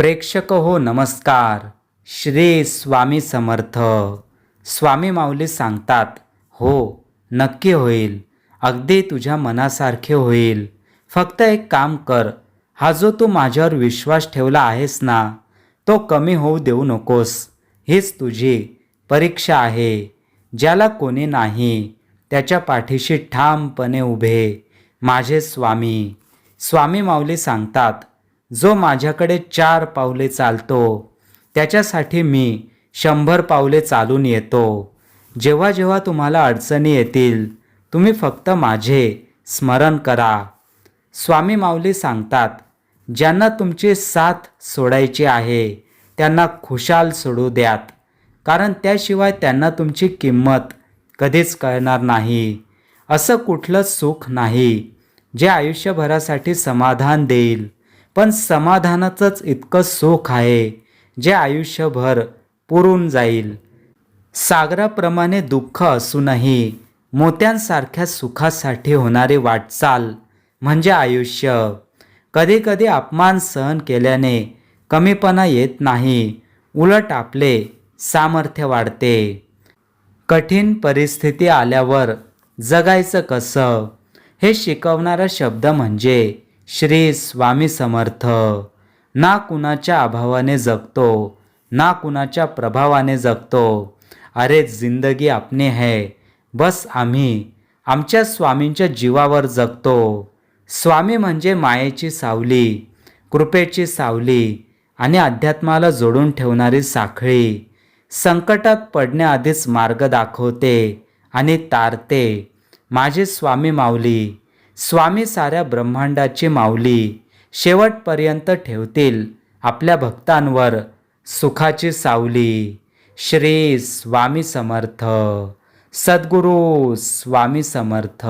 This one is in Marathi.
प्रेक्षक हो नमस्कार. श्री स्वामी समर्थ. स्वामी माऊली सांगतात हो नक्की होईल. अगदी तुझ्या मनासारखे होईल. फक्त एक काम कर हा जो तू माझ्यावर विश्वास ठेवला आहेस ना तो कमी होऊ देऊ नकोस. हीच तुझी परीक्षा आहे. ज्याला कोणी नाही त्याच्या पाठीशी ठामपणे उभे. माझे स्वामी. स्वामी माऊली सांगतात जो माझ्याकडे चार पावले चालतो त्याच्यासाठी मी शंभर पावले चालून येतो. जेव्हा जेव्हा तुम्हाला अडचणी येतील तुम्ही फक्त माझे स्मरण करा. स्वामी माऊली सांगतात ज्यांना तुमची साथ सोडायची आहे त्यांना खुशाल सोडू द्यात कारण त्याशिवाय त्यांना तुमची किंमत कधीच कळणार नाही. असं कुठलं सुख नाही जे आयुष्यभरासाठी समाधान देईल. पण समाधानाचंच इतकं सुख आहे जे आयुष्यभर पुरून जाईल. सागराप्रमाणे दुःख असूनही मोत्यांसारख्या सुखासाठी होणारी वाटचाल म्हणजे आयुष्य. कधीकधी अपमान सहन केल्याने कमीपणा येत नाही उलट आपले सामर्थ्य वाढते. कठीण परिस्थिती आल्यावर जगायचं कसं? हे शिकवणारा शब्द म्हणजे श्री स्वामी समर्थ. ना कुणाच्या अभावाने जगतो ना कुणाच्या प्रभावाने जगतो. अरे जिंदगी आपणी है. बस आम्ही आमच्या स्वामींच्या जीवावर जगतो. स्वामी म्हणजे मायेची सावली कृपेची सावली आणि अध्यात्माला जोडून ठेवणारी साखळी. संकटात पडण्याआधीच मार्ग दाखवते आणि तारते. माझे स्वामी माऊली स्वामी साऱ्या ब्रह्मांडाची माऊली शेवटपर्यंत ठेवतील आपल्या भक्तांवर सुखाची सावली. श्री स्वामी समर्थ. सद्गुरू स्वामी समर्थ.